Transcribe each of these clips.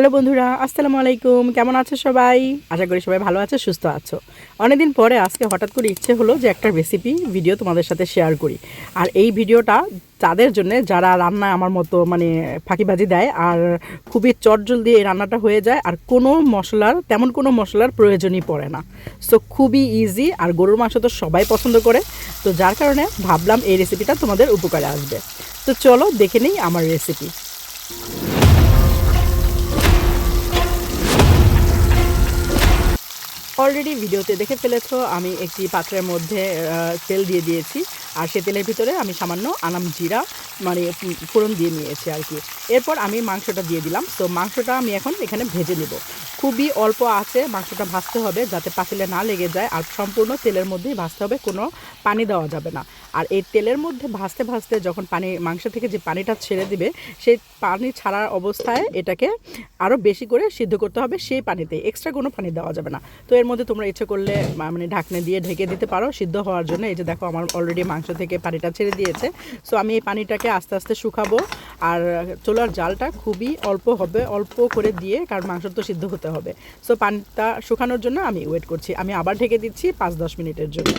Hello বন্ধুরা, আসসালামু আলাইকুম। কেমন আছো সবাই? আশা করি সবাই ভালো আছো, সুস্থ আছো। অনেকদিন পরে আজকে হঠাৎ করে ইচ্ছে হলো যে একটা রেসিপি ভিডিও তোমাদের সাথে শেয়ার করি। আর এই ভিডিওটা তাদের জন্য যারা রান্না আমার মতো মানে ফাঁকিবাজি দেয় আর খুবই চটজলদি এই রান্নাটা হয়ে যায়, আর কোনো মশলার, তেমন কোনো মশলার প্রয়োজনই পড়ে না। সো খুবই ইজি আর গরুর মাংস তো সবাই পছন্দ করে। তো যার কারণে ভাবলাম এই রেসিপিটা তোমাদের উপকারে আসবে। তো চলো দেখে নিই আমার রেসিপি অলরেডি ভিডিওতে দেখে ফেলেছো, আমি একটি পাত্রের মধ্যে তেল দিয়ে দিয়েছি। আর সে তেলের ভিতরে আমি সামান্য আনাম জিরা মানে ফোড়ন দিয়ে নিয়েছি আর কি। এরপর আমি মাংসটা দিয়ে দিলাম। তো মাংসটা আমি এখন এখানে ভেজে নেব। খুবই অল্প আছে, মাংসটা ভাজতে হবে যাতে পাতিলে না লেগে যায়। আর সম্পূর্ণ তেলের মধ্যেই ভাজতে হবে, কোনো পানি দেওয়া যাবে না। আর এই তেলের মধ্যে ভাজতে ভাজতে যখন পানি, মাংস থেকে যে পানিটা ছেড়ে দিবে, সেই পানি ছাড়ার অবস্থায় এটাকে আরও বেশি করে সিদ্ধ করতে হবে। সেই পানিতে এক্সট্রা কোনো পানি দেওয়া যাবে না। তো এর মধ্যে তোমরা ইচ্ছে করলে মানে ঢাকনে দিয়ে ঢেকে দিতে পারো, সিদ্ধ হওয়ার জন্য। এই যে দেখো, আমার অলরেডি মাংস থেকে পানিটা ছেড়ে দিয়েছে। সো আমি এই পানিটাকে আস্তে আস্তে শুকাবো। আর চোলার জালটা খুবই অল্প হবে, অল্প করে দিয়ে, কারণ মাংস তো সিদ্ধ হতে হবে। সো পানিটা শুকানোর জন্য আমি ওয়েট করছি। আমি আবার ঢেকে দিচ্ছি পাঁচ দশ মিনিটের জন্য।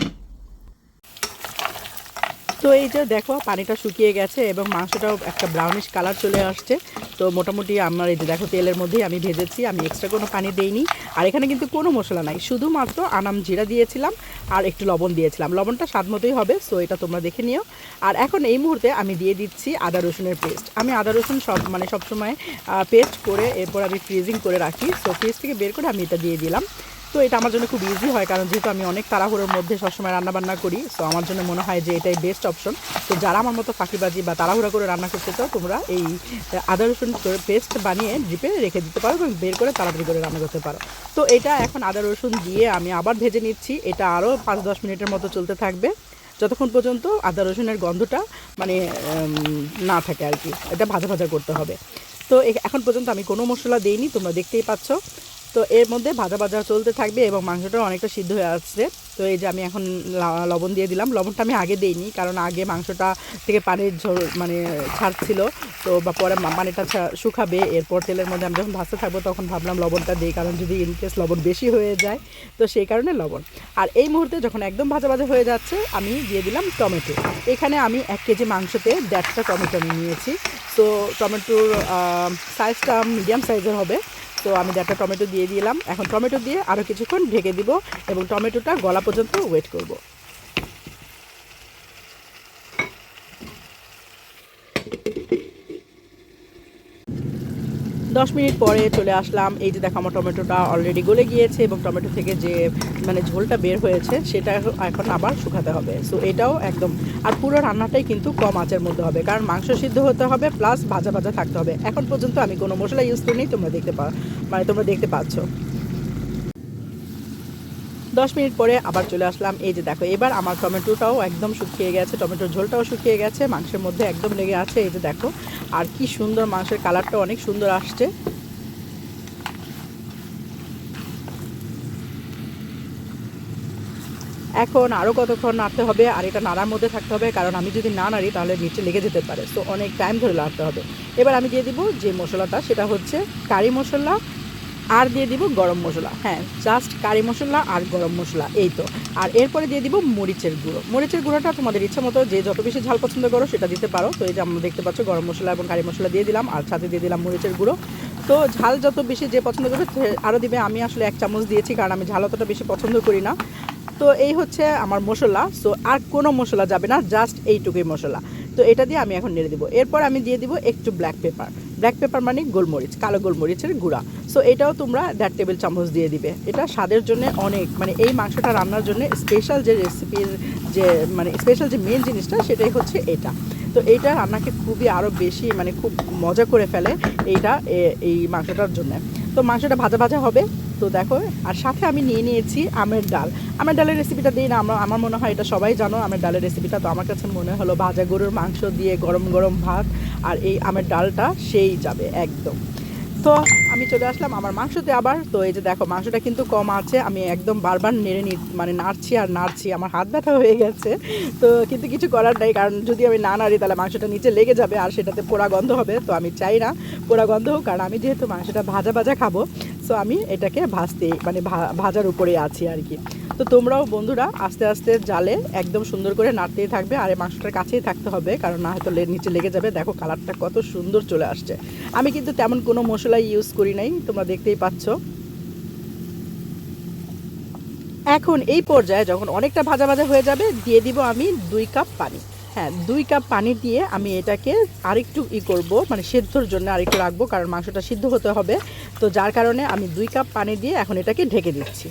তো এই যে দেখো, পানিটা শুকিয়ে গেছে এবং মাংসটাও একটা ব্রাউনিশ কালার চলে আসছে। তো মোটামুটি আমার এই যে দেখো, তেলের মধ্যেই আমি ভেজেছি, আমি এক্সট্রা কোনো পানি দেইনি। আর এখানে কিন্তু কোনো মশলা নাই, শুধুমাত্র আনাম জিরা দিয়েছিলাম আর একটু লবণ দিয়েছিলাম। লবণটা স্বাদ মতোই হবে সো এটা তোমরা দেখে নিও। আর এখন এই মুহূর্তে আমি দিয়ে দিচ্ছি আদা রসুনের পেস্ট আমি আদা রসুন সব মানে সবসময় পেস্ট করে এরপর আমি ফ্রিজিং করে রাখি। সো ফ্রিজ থেকে বের করে আমি এটা দিয়ে দিলাম। তো এটা আমার জন্য খুব ইজি হয়, কারণ যেহেতু আমি অনেক তাড়াহুড়োর মধ্যে সবসময় রান্নাবান্না করি সো আমার জন্য মনে হয় যে এটাই বেস্ট অপশন তো যারা আমার মতো ফাঁকিবাজি বা তাড়াহুড়া করে রান্না করতে চাও, তোমরা এই আদা রসুন পেস্ট বানিয়ে ডিপে রেখে দিতে পারো এবং বের করে তাড়াতাড়ি করে রান্না করতে পারো। তো এটা এখন আদা রসুন দিয়ে আমি আবার ভেজে নিচ্ছি। এটা আরও পাঁচ দশ মিনিটের মতো চলতে থাকবে। যতক্ষণ পর্যন্ত আদা রসুনের গন্ধটা মানে না থাকে আর কি। এটা ভাজা ভাজা করতে হবে। তো এখন পর্যন্ত আমি কোনো মশলা দিইনি, তোমরা দেখতেই পাচ্ছ। তো এর মধ্যে ভাজা ভাজা চলতে থাকবে এবং মাংসটা অনেকটা সিদ্ধ হয়ে আসছে। তো এই যে আমি এখন লবণ দিয়ে দিলাম। লবণটা আমি আগে দিইনি, কারণ আগে মাংসটা থেকে পানির মানে ছাড়ছিল তো বা পরে পানিটা শুকাবে। এরপর তেলের মধ্যে আমি যখন ভাজতে থাকব তখন ভাবলাম লবণটা দিই, কারণ যদি ইনকেস লবণ বেশি হয়ে যায়, তো সেই কারণে লবণ। আর এই মুহূর্তে যখন একদম ভাজা ভাজা হয়ে যাচ্ছে, আমি দিয়ে দিলাম টমেটো। এখানে আমি এক কেজি মাংসতে দেড়টা টমেটো আমি নিয়েছি। তো টমেটোর সাইজটা মিডিয়াম সাইজের হবে। তো আমি একটা টমেটো দিয়ে দিলাম, এখন টমেটো দিয়ে আরও কিছুক্ষণ ঢেকে দিব এবং টমেটোটা গলা পর্যন্ত ওয়েট করব। দশ মিনিট পরে চলে আসলাম। এই যে দেখো আমার টমেটোটা অলরেডি গলে গিয়েছে এবং টমেটো থেকে যে মানে ঝোলটা বের হয়েছে, সেটা এখন আবার শুকাতে হবে। সো এটাও একদম, আর পুরো রান্নাটাই কিন্তু কম আঁচের মধ্যে হবে। কারণ মাংস সিদ্ধ হতে হবে প্লাস ভাজা ভাজা থাকতে হবে। এখন পর্যন্ত আমি কোনো মশলা ইউজ করিনি, তোমরা দেখতে পা মানে তোমরা দেখতে পাচ্ছ। দশ মিনিট পরে আবার চলে আসলাম। এই যে দেখো, এবার আমার টমেটোটাও একদম শুকিয়ে গেছে, টমেটোর ঝোলটাও শুকিয়ে গেছে, মাংসের মধ্যে একদম লেগে আছে। এই যে দেখো, আর কি সুন্দর মাংসের কালারটা অনেক সুন্দর আসছে। এখন আরও কতক্ষণ নাড়তে হবে? আর এটা নাড়ার মধ্যে থাকতে হবে, কারণ আমি যদি না নাড়ি, তাহলে নিচে লেগে যেতে পারে। তো অনেক টাইম ধরে নাড়তে হবে। এবার আমি দিয়ে দিব যে মশলাটা, সেটা হচ্ছে কারি মশলা আর দিয়ে দিব গরম মশলা। হ্যাঁ জাস্ট কারি মশলা আর গরম মশলা, এই তো। আর এরপরে দিয়ে দিব মরিচের গুঁড়ো। মরিচের গুঁড়োটা তোমাদের ইচ্ছা মতো যে যত বেশি ঝাল পছন্দ করো সেটা দিতে পারো। তো এই যে আমরা দেখতে পাচ্ছ গরম মশলা এবং কারি মশলা দিয়ে দিলাম আর সাথে দিয়ে দিলাম মরিচের গুঁড়ো। তো ঝাল যত বেশি যে পছন্দ করবে আরও দিবে। আমি আসলে এক চামচ দিয়েছি কারণ আমি ঝাল অতটা বেশি পছন্দ করি না। তো এই হচ্ছে আমার মশলা। সো আর কোনো মশলা যাবে না জাস্ট এইটুকুই মশলা। তো এটা দিয়ে আমি এখন নেড়ে দিব। এরপর আমি দিয়ে দিব একটু ব্ল্যাক পেপার ব্ল্যাক পেপার মানে গোলমরিচ, কালো গোলমরিচের গুঁড়া। সো এটাও তোমরা দেড় টেবিল চামচ দিয়ে দিবে। এটা স্বাদের জন্য অনেক মানে এই মাংসটা রান্নার জন্য স্পেশাল যে রেসিপির যে মানে স্পেশাল যে মেন জিনিসটা সেটাই হচ্ছে এটা। তো এইটা রান্নাকে খুবই আরও বেশি মানে খুব মজা করে ফেলে এইটা এই মাংসটার জন্য। তো মাংসটা ভাজা ভাজা হবে। তো দেখো, আর সাথে আমি নিয়ে নিয়েছি আমের ডাল। আমের ডালের রেসিপিটা দিই না, আমরা আমার মনে হয় এটা সবাই জানো আমের ডালের রেসিপিটা তো আমার কাছে মনে হলো ভাজা গরুর মাংস দিয়ে গরম গরম ভাত আর এই আমের ডালটা সেই যাবে একদম। তো আমি চলে আসলাম আমার মাংসতে আবার। তো এই যে দেখো, মাংসটা কিন্তু কম আছে, আমি একদম বারবার নেড়ে নি মানে নাড়ছি আর নাড়ছি, আমার হাত ব্যথা হয়ে গেছে। তো কিন্তু কিছু করার নেই, কারণ যদি আমি না নাড়ি তাহলে মাংসটা নিচে লেগে যাবে আর সেটাতে পোড়া গন্ধ হবে। তো আমি চাই না পোড়া গন্ধ হোক, কারণ আমি যেহেতু মাংসটা ভাজা ভাজা খাব সো আমি এটাকে ভাজতে মানে ভাজার উপরে আছি আর কি। তো তোমরাও বন্ধুরা আস্তে আস্তে জালে একদম সুন্দর করে নাড়তেই থাকবে, আর এই মাংসটার কাছেই থাকতে হবে, কারণ না হয়তো নিচে লেগে যাবে। দেখো কালারটা কত সুন্দর চলে আসছে। আমি কিন্তু তেমন কোনো মশলা ইউজ করি নাই, তোমরা দেখতেই পাচ্ছ। এখন এই পর্যায়ে যখন অনেকটা ভাজা ভাজা হয়ে যাবে, দিয়ে দিব আমি দুই কাপ পানি। হ্যাঁ দুই কাপ পানি দিয়ে আমি এটাকে আরেকটু ই করব মানে সেদ্ধর জন্য আরেকটু রাখব, কারণ মাংসটা সিদ্ধ হতে হবে। তো যার কারণে আমি দুই কাপ পানি দিয়ে এখন এটাকে ঢেকে দিচ্ছি।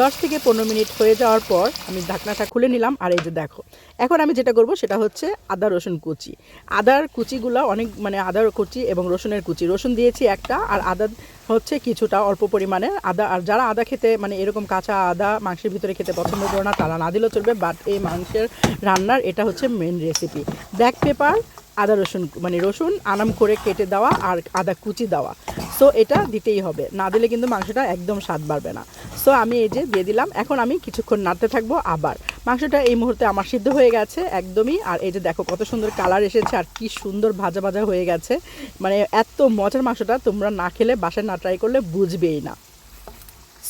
দশ থেকে পনেরো মিনিট হয়ে যাওয়ার পর আমি ঢাকনাটা খুলে নিলাম, আর এই যে দেখো। এখন আমি যেটা করব সেটা হচ্ছে আদা, রসুন কুচি। আদার কুচিগুলো অনেক মানে আদার কুচি এবং রসুনের কুচি। রসুন দিয়েছি একটা, আর আদা হচ্ছে কিছুটা অল্প পরিমাণে আদা। আর যারা আদা খেতে মানে এরকম কাঁচা আদা মাংসের ভিতরে খেতে পছন্দ করে না, তারা না দিলেও চলবে বাট এই মাংসের রান্নার এটা হচ্ছে মেন রেসিপি ব্ল্যাক পেপার আদা, রসুন মানে রসুন আনাম করে কেটে দেওয়া, আর আদা কুচি দেওয়া। সো এটা দিতেই হবে। না দিলে কিন্তু মাংসটা একদম স্বাদ বাড়বে না। সো আমি এই যে দিয়ে দিলাম। এখন আমি কিছুক্ষণ নাড়তে থাকব আবার। মাংসটা এই মুহূর্তে আমার সিদ্ধ হয়ে গেছে একদমই। আর এই যে দেখো কত সুন্দর কালার এসেছে আর কি সুন্দর ভাজা ভাজা হয়ে গেছে। মানে এত মজার মাংসটা তোমরা না খেলে, বাসায় না ট্রাই করলে বুঝবেই না।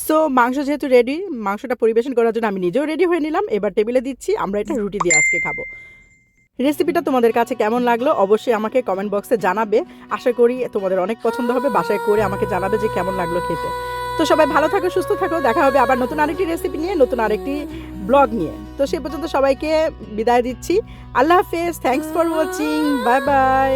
সো মাংস যেহেতু রেডি মাংসটা পরিবেশন করার জন্য আমি নিজেও রেডি হয়ে নিলাম। এবার টেবিলে দিচ্ছি। আমরা এটা রুটি দিয়ে আজকে খাব। রেসিপিটা তোমাদের কাছে কেমন লাগল অবশ্যই আমাকে কমেন্ট বক্সে জানাবে। আশা করি তোমাদের অনেক পছন্দ হবে। বাসায় করে আমাকে জানাবে যে কেমন লাগল খেতে। তো সবাই ভালো থাকো, সুস্থ থাকো। দেখা হবে আবার নতুন আরেকটি রেসিপি নিয়ে, নতুন আরেকটি ব্লগ নিয়ে। তো সেই পর্যন্ত সবাইকে বিদায় দিচ্ছি। আল্লাহ হাফেজ। Thanks for watching bye bye